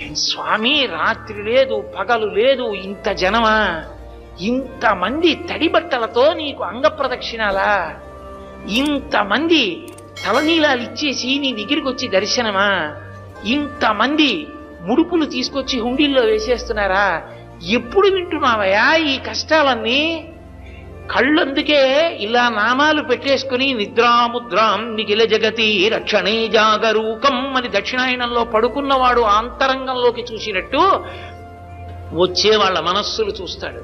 స్వామి రాత్రి లేదు పగలు లేదు ఇంత జనమా? ఇంతమంది తడి బట్టలతో నీకు అంగ ప్రదక్షిణాలా? ఇంతమంది తలనీలాలు ఇచ్చేసి నీ దగ్గరికి వచ్చి దర్శనమా? ఇంతమంది ముడుపులు తీసుకొచ్చి హుండీల్లో వేసేస్తున్నారా? ఎప్పుడు వింటున్నావయ్యా ఈ కష్టాలన్నీ? కళ్ళందుకే ఇలా నామాలు పెట్టేసుకుని నిద్రాముద్రాం మిగిల జగతి రక్షణే జాగరూకం అని దక్షిణాయనంలో పడుకున్నవాడు ఆంతరంగంలోకి చూసినట్టు వచ్చే వాళ్ళ మనస్సులు చూస్తాడు.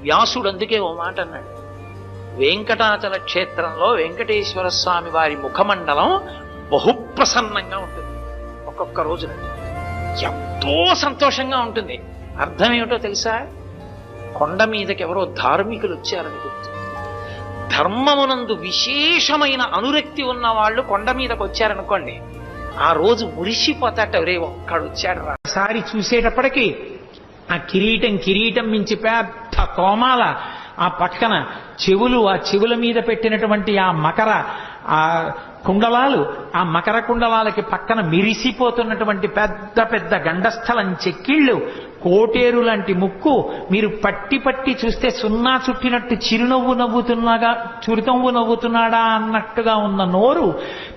వ్యాసుడు అందుకే ఓ మాట అన్నాడు. వెంకటాచల క్షేత్రంలో వెంకటేశ్వర స్వామి వారి ముఖమండలం బహుప్రసన్నంగా ఉంటుంది. ఒక్కొక్క రోజున. ఎంతో సంతోషంగా ఉంటుంది. అర్థం ఏమిటో తెలుసా? కొండ మీదకి ఎవరో ధార్మికులు వచ్చారని గుర్తు. ధర్మమునందు విశేషమైన అనురక్తి ఉన్న వాళ్ళు కొండ మీదకి వచ్చారనుకోండి ఆ రోజు మురిసిపోతాట రే ఒక్కడు వచ్చాడు రా. చూసేటప్పటికి ఆ కిరీటం కిరీటం మించి పెద్ద కోమాల ఆ పక్కన చెవులు ఆ చెవుల మీద పెట్టినటువంటి ఆ మకర ఆ కుండలాలు ఆ మకర కుండలాలకి పక్కన మిరిసిపోతున్నటువంటి పెద్ద పెద్ద గండస్థలం చెక్కిళ్ళు కోటేరు లాంటి ముక్కు మీరు పట్టి పట్టి చూస్తే సున్నా చుట్టినట్టు చిరునవ్వు నవ్వుతున్నాగా చిరునవ్వు నవ్వుతున్నాడా అన్నట్టుగా ఉన్న నోరు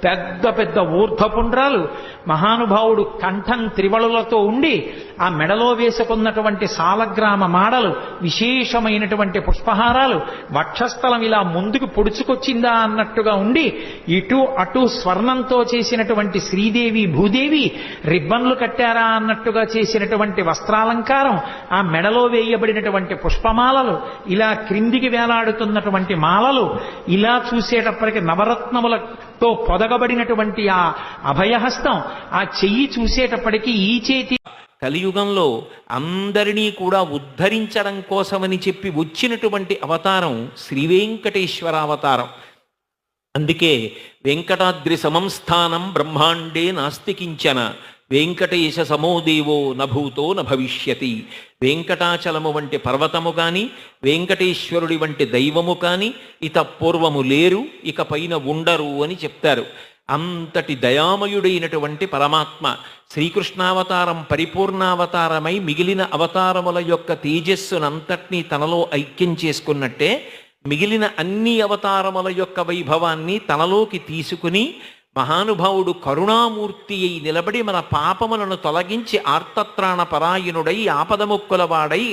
పెద్ద పెద్ద ఊర్ధపుండ్రాలు మహానుభావుడు కంఠం త్రివళులతో ఉండి ఆ మెడలో వేసుకున్నటువంటి సాలగ్రామ మాడలు విశేషమైనటువంటి పుష్పహారాలు వక్షస్థలం ఇలా ముందుకు పొడుచుకొచ్చిందా అన్నట్టుగా ఉండి ఇటు అటు స్వర్ణంతో చేసినటువంటి శ్రీదేవి భూదేవి రిబ్బన్లు కట్టారా అన్నట్టుగా చేసినటువంటి వస్త్రాలంకారం ఆ మెడలో వేయబడినటువంటి పుష్పమాలలు ఇలా క్రిందికి వేలాడుతున్నటువంటి మాలలు ఇలా చూసేటప్పటికి నవరత్నములతో పొదగబడినటువంటి ఆ అభయహస్తం ఆ చెయ్యి చూసేటప్పటికీ ఈ చేతి కలియుగంలో అందరినీ కూడా ఉద్ధరించడం కోసమని చెప్పి వచ్చినటువంటి అవతారం శ్రీ వెంకటేశ్వర అవతారం. అందుకే వెంకటాద్రి సమంస్థానం బ్రహ్మాండే నాస్తికించన వెంకటేశ సమోదేవో నభూతో నభవిష్యతి వెంకటాచలము వంటి పర్వతము కాని వెంకటేశ్వరుడి వంటి దైవము కాని ఇత పూర్వము లేరు ఇక పైన ఉండరు అని చెప్తారు. అంతటి దయామయుడైనటువంటి పరమాత్మ శ్రీకృష్ణావతారం పరిపూర్ణావతారమై మిగిలిన అవతారముల యొక్క తేజస్సునంతటినీ తనలో ఐక్యం చేసుకున్నట్టే మిగిలిన అన్ని అవతారముల యొక్క వైభవాన్ని తనలోకి తీసుకుని మహానుభావుడు కరుణామూర్తి అయి నిలబడి మన పాపములను తొలగించి ఆర్తత్రాణ పరాయణుడై ఆపదముక్కులవాడై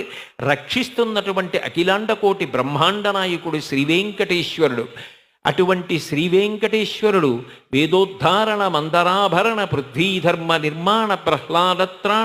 రక్షిస్తున్నటువంటి అఖిలాండకోటి బ్రహ్మాండ నాయకుడు శ్రీవేంకటేశ్వరుడు. అటువంటి శ్రీ వెంకటేశ్వరుడు వేదోద్ధారణ మందరాభరణ పృథ్వీధర్మ నిర్మాణ ప్రహ్లాదత్రా